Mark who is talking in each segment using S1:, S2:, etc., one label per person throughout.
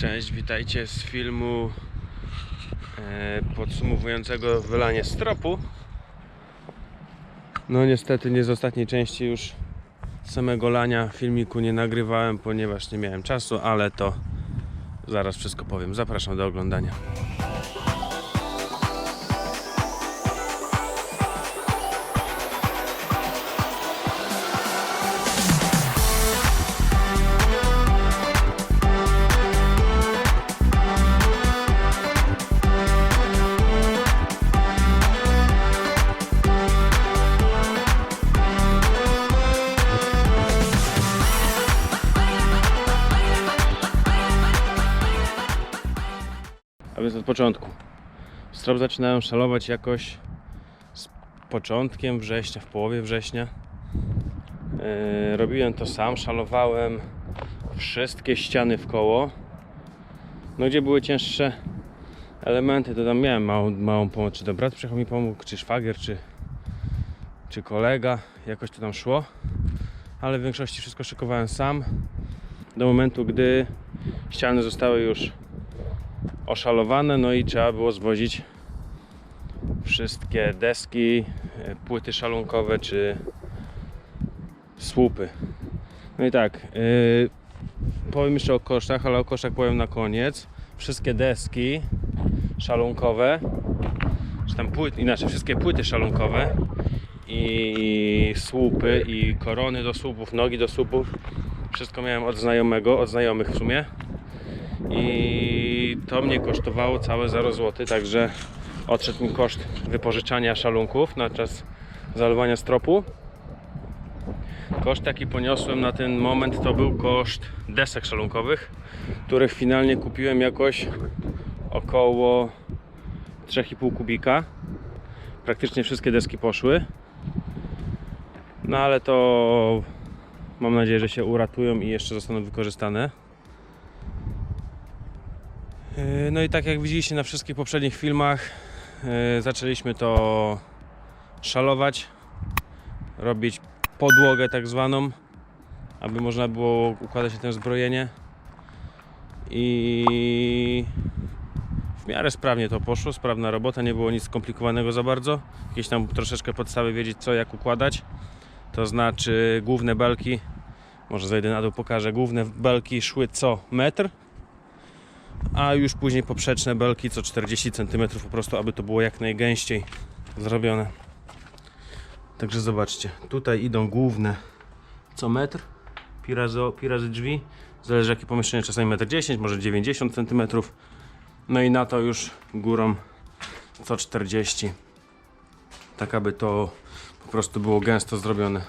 S1: Cześć, witajcie z filmu e, podsumowującego wylanie stropu. No niestety nie z ostatniej części już samego lania filmiku nie nagrywałem, ponieważ nie miałem czasu, ale to zaraz wszystko powiem. Zapraszam do oglądania. Początku. Strop zaczynałem szalować jakoś z początkiem września, w połowie września. Yy, robiłem to sam, szalowałem wszystkie ściany w koło. No gdzie były cięższe elementy, to tam miałem małą, małą pomoc. Czy to brat przyjechał mi pomógł, czy szwagier, czy, czy kolega. Jakoś to tam szło. Ale w większości wszystko szykowałem sam. Do momentu, gdy ściany zostały już oszalowane, no i trzeba było zwozić wszystkie deski, e, płyty szalunkowe czy słupy. No i tak, yy, powiem jeszcze o kosztach, ale o kosztach powiem na koniec. Wszystkie deski szalunkowe, czy tam płyt, inaczej, wszystkie płyty szalunkowe i słupy i korony do słupów, nogi do słupów, wszystko miałem od znajomego, od znajomych w sumie i to mnie kosztowało całe 0 zł, także odszedł mi koszt wypożyczania szalunków na czas zalewania stropu. Koszt jaki poniosłem na ten moment to był koszt desek szalunkowych, których finalnie kupiłem jakoś około 3,5 kubika. Praktycznie wszystkie deski poszły. No ale to mam nadzieję, że się uratują i jeszcze zostaną wykorzystane. Yy, No i tak jak widzieliście na wszystkich poprzednich filmach, yy, zaczęliśmy to szalować, robić podłogę tak zwaną, aby można było układać się tym zbrojenie. I w miarę sprawnie to poszło, sprawna robota, nie było nic skomplikowanego za bardzo. Jakieś tam troszeczkę podstawy wiedzieć co, jak układać. To znaczy główne belki, może zejdę na dół, pokażę, główne belki szły co metr, a już później poprzeczne belki co 40 cm po prostu, aby to było jak najgęściej zrobione. Także zobaczcie, tutaj idą główne co metr, pi razy, pi razy drzwi, zależy jakie pomieszczenie, czasami 1,10 m, może 90 cm. No i na to już górą co 40 tak aby to po prostu było gęsto zrobione.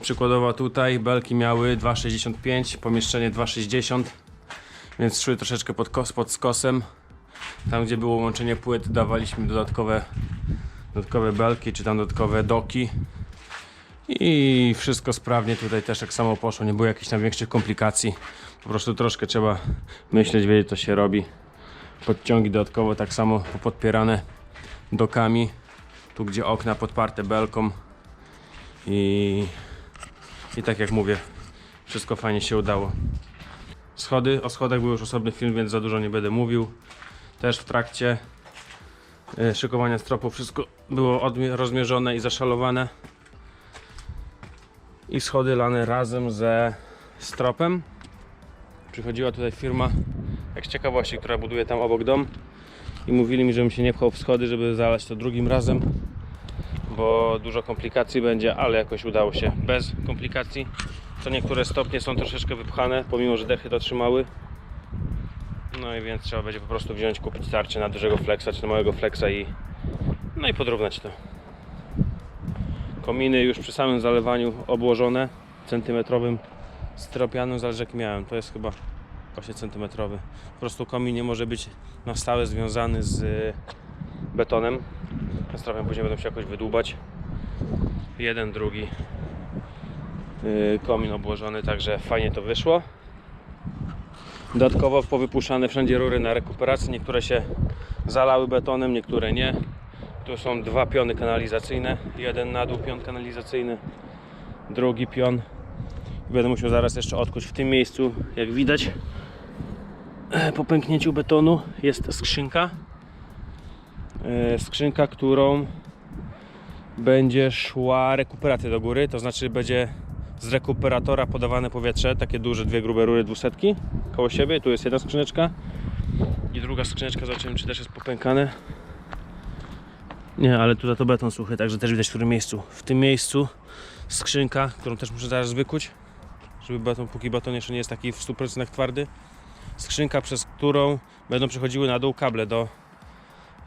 S1: Przykładowo tutaj belki miały 2,65, pomieszczenie 2,60 więc szły troszeczkę pod, kos, pod skosem. Tam gdzie było łączenie płyt dawaliśmy dodatkowe, dodatkowe belki czy tam dodatkowe doki. I wszystko sprawnie tutaj też tak samo poszło, nie było jakichś tam większych komplikacji. Po prostu troszkę trzeba myśleć, wiedzieć co się robi. Podciągi dodatkowo tak samo podpierane dokami. Tu gdzie okna podparte belką. I, I tak jak mówię, wszystko fajnie się udało. Schody, o schodach był już osobny film, więc za dużo nie będę mówił. Też w trakcie e, szykowania stropu wszystko było rozmierzone i zaszalowane. I schody lane razem ze stropem. Przychodziła tutaj firma, jak z ciekawości, która buduje tam obok dom. I mówili mi, żebym się nie pchał w schody, żeby zalać to drugim razem. Bo dużo komplikacji będzie, ale jakoś udało się bez komplikacji. Co niektóre stopnie są troszeczkę wypchane, pomimo że dechy to trzymały. No i więc trzeba będzie po prostu wziąć, kupić tarczę na dużego flexa czy na małego flexa i no i podrównać to. Kominy już przy samym zalewaniu obłożone centymetrowym stropianem, zależy jaki miałem. To jest chyba właśnie centymetrowy. Po prostu komin nie może być na stałe związany z y, betonem. Ten stropem później będą się jakoś wydłubać. Jeden, drugi komin obłożony, także fajnie to wyszło. Dodatkowo powypuszczane wszędzie rury na rekuperację. Niektóre się zalały betonem, niektóre nie. Tu są dwa piony kanalizacyjne. Jeden na dół pion kanalizacyjny, drugi pion. Będę musiał zaraz jeszcze odkuć w tym miejscu, jak widać. e, po pęknięciu betonu jest skrzynka. E, Skrzynka, którą będzie szła rekuperacja do góry, to znaczy będzie z rekuperatora podawane powietrze, takie duże, dwie grube rury dwusetki koło siebie. Tu jest jedna skrzyneczka i druga skrzyneczka, zobaczymy czy też jest popękane. Nie, ale tutaj to beton suchy, także też widać w którym miejscu. W tym miejscu skrzynka, którą też muszę zaraz wykuć, żeby beton, póki beton jeszcze nie jest taki w 100% twardy. Skrzynka, przez którą będą przechodziły na dół kable do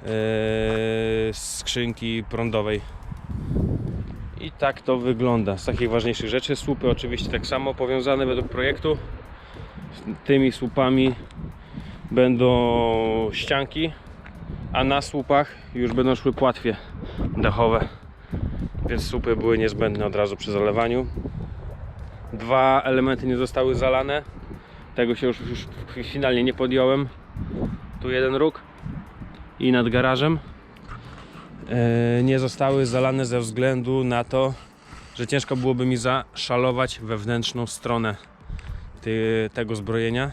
S1: yy, skrzynki prądowej. I tak to wygląda. Z takich ważniejszych rzeczy, słupy oczywiście tak samo powiązane według projektu. Tymi słupami będą ścianki, a na słupach już będą szły płatwie dachowe. Więc słupy były niezbędne od razu przy zalewaniu. Dwa elementy nie zostały zalane. Tego się już, już finalnie nie podjąłem. Tu jeden róg i nad garażem. E, nie zostały zalane ze względu na to, że ciężko byłoby mi zaszalować wewnętrzną stronę tego zbrojenia.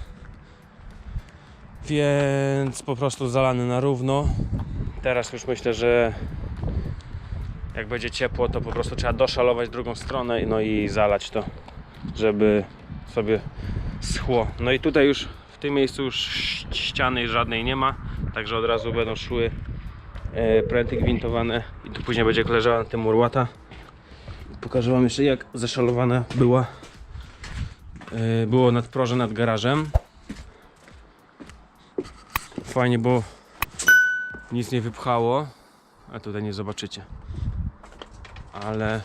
S1: Więc po prostu zalany na równo. Teraz już myślę, że jak będzie ciepło, to po prostu trzeba doszalować drugą stronę no i zalać to, żeby sobie schło. No i tutaj już w tym miejscu już ściany żadnej nie ma, także od razu będą szły pręty gwintowane i tu później będzie leżała na tym murłata. Pokażę Wam jeszcze jak zaszalowana była e, było nadproże nad garażem. Fajnie, bo nic nie wypchało, a tutaj nie zobaczycie. Ale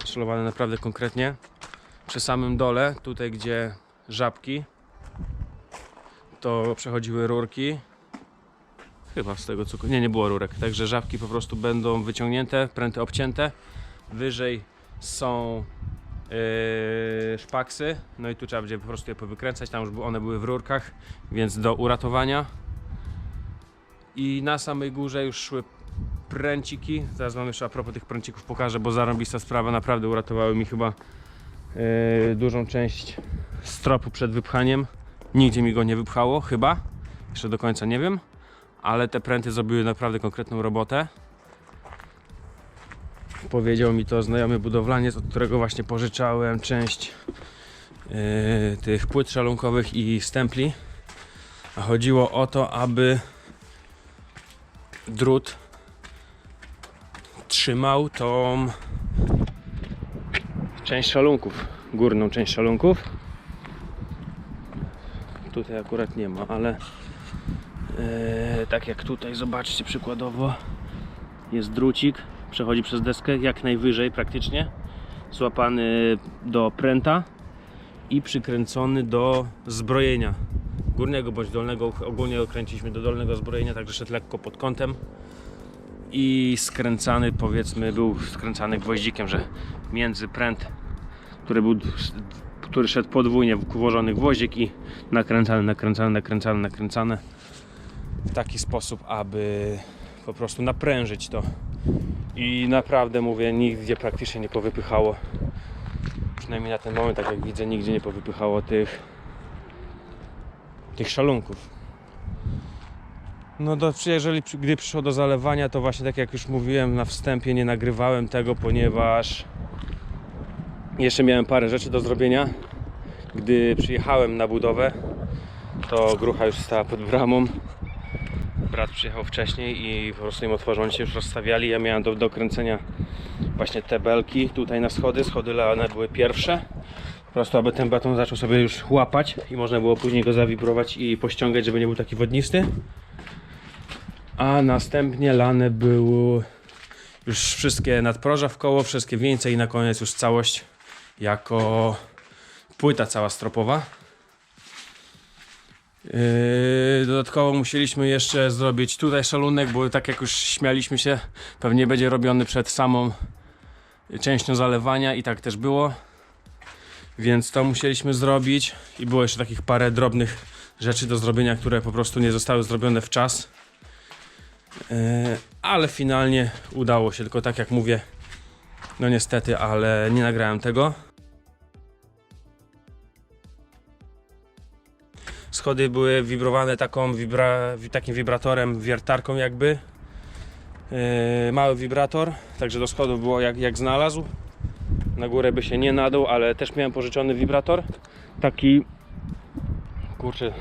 S1: zaszalowane naprawdę konkretnie. Przy samym dole, tutaj gdzie żabki, to przechodziły rurki. Chyba z tego. Nie, nie było rurek. Także żabki po prostu będą wyciągnięte, pręty obcięte. Wyżej są yy, szpaksy. No i tu trzeba będzie po prostu je powykręcać. Tam już one były w rurkach, więc do uratowania. I na samej górze już szły pręciki. Zaraz wam jeszcze a propos tych pręcików pokażę, bo zarąbista sprawa. Naprawdę uratowały mi chyba yy, dużą część stropu przed wypchaniem. Nigdzie mi go nie wypchało, chyba. Jeszcze do końca nie wiem. Ale te pręty zrobiły naprawdę konkretną robotę. Powiedział mi to znajomy budowlaniec, od którego właśnie pożyczałem część yy, tych płyt szalunkowych i stempli. A chodziło o to, aby drut trzymał tą część szalunków, górną część szalunków. Tutaj akurat nie ma, ale tak jak tutaj, zobaczcie przykładowo, jest drucik, przechodzi przez deskę jak najwyżej praktycznie, złapany do pręta i przykręcony do zbrojenia. Górnego bądź dolnego. Ogólnie okręciliśmy do dolnego zbrojenia, także szedł lekko pod kątem. I skręcany powiedzmy był skręcany gwoździkiem, że między pręt, który był który szedł podwójnie włożony gwoździk i nakręcany, nakręcany, nakręcany, nakręcany w taki sposób, aby po prostu naprężyć to i naprawdę mówię, nigdzie praktycznie nie powypychało przynajmniej na ten moment, tak jak widzę, nigdzie nie powypychało tych tych szalunków. No do, jeżeli gdy przyszło do zalewania, to właśnie tak jak już mówiłem na wstępie, nie nagrywałem tego, ponieważ jeszcze miałem parę rzeczy do zrobienia. Gdy przyjechałem na budowę, to grucha już stała pod bramą. Brat przyjechał wcześniej i po prostu im otworzył, się już rozstawiali. Ja miałem do dokręcenia właśnie te belki tutaj na schody. Schody leone były pierwsze. Po prostu, aby ten beton zaczął sobie już łapać i można było później go zawibrować i pościągać, żeby nie był taki wodnisty. A następnie lane były już wszystkie nadproża w koło, wszystkie wieńce i na koniec już całość jako płyta cała stropowa. Yy, dodatkowo musieliśmy jeszcze zrobić tutaj szalunek, bo tak jak już śmialiśmy się, pewnie będzie robiony przed samą częścią zalewania i tak też było. Więc to musieliśmy zrobić i było jeszcze takich parę drobnych rzeczy do zrobienia, które po prostu nie zostały zrobione w czas. Yy, ale finalnie udało się, tylko tak jak mówię, no niestety, ale nie nagrałem tego. Schody były wibrowane taką wibra, takim wibratorem, wiertarką jakby. Yy, mały wibrator, także do schodów było jak, jak znalazł. Na górę by się nie nadał, ale też miałem pożyczony wibrator. Taki, kurczę,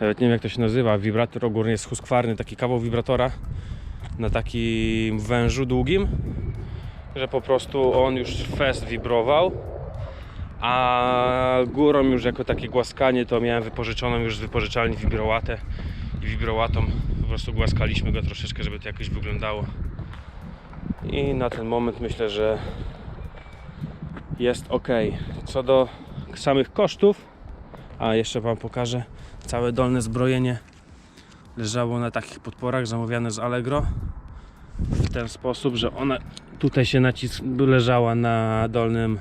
S1: nawet nie wiem jak to się nazywa, wibrator ogólnie jest huskwarny, taki kawał wibratora na takim wężu długim, że po prostu on już fest wibrował, a górą już jako takie głaskanie to miałem wypożyczoną już z wypożyczalni wibrołatę i wibrołatą po prostu głaskaliśmy go troszeczkę, żeby to jakoś wyglądało. I na ten moment myślę, że jest ok. Co do samych kosztów, a jeszcze Wam pokażę, całe dolne zbrojenie leżało na takich podporach zamówione z Allegro w ten sposób, że ona tutaj się nacisk leżała na dolnym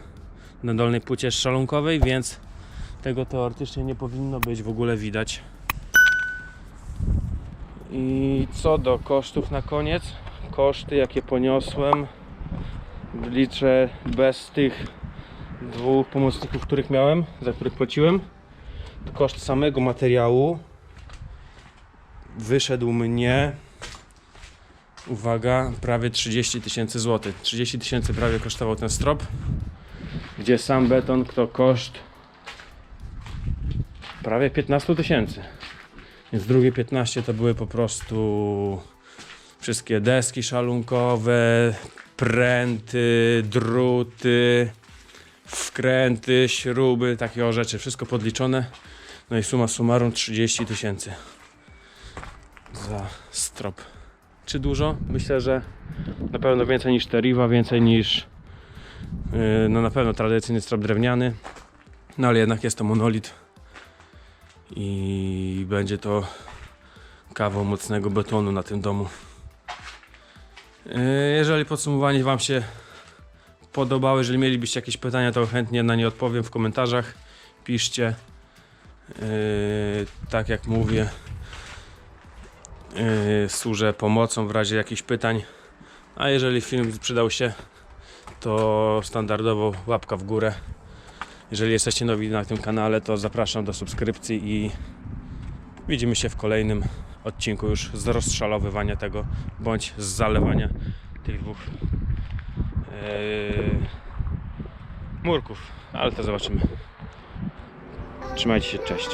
S1: na dolnej płycie szalunkowej, więc tego teoretycznie nie powinno być w ogóle widać. I co do kosztów na koniec, koszty jakie poniosłem liczę bez tych dwóch pomocników, których miałem, za których płaciłem, koszt samego materiału wyszedł mnie uwaga, prawie 30 tysięcy złotych. 30 tysięcy prawie kosztował ten strop, gdzie sam beton to koszt prawie 15 tysięcy. Więc drugie 15 to były po prostu wszystkie deski szalunkowe, pręty, druty, wkręty, śruby, takie o rzeczy, wszystko podliczone. No i suma summarum 30 tysięcy za strop. Czy dużo? Myślę, że na pewno więcej niż Teriva, więcej niż no na pewno tradycyjny strop drewniany. No ale jednak jest to monolit i będzie to kawał mocnego betonu na tym domu. Yy, Jeżeli podsumowanie Wam się podobało, jeżeli mielibyście jakieś pytania, to chętnie na nie odpowiem w komentarzach. Piszcie. Yy, tak jak mówię, służę pomocą w razie jakichś pytań. A jeżeli film przydał się, to standardowo łapka w górę. Jeżeli jesteście nowi na tym kanale, to zapraszam do subskrypcji i widzimy się w kolejnym odcinku już z rozszalowywania tego bądź z zalewania tych dwóch yy, murków. Ale to zobaczymy. Trzymajcie się, cześć.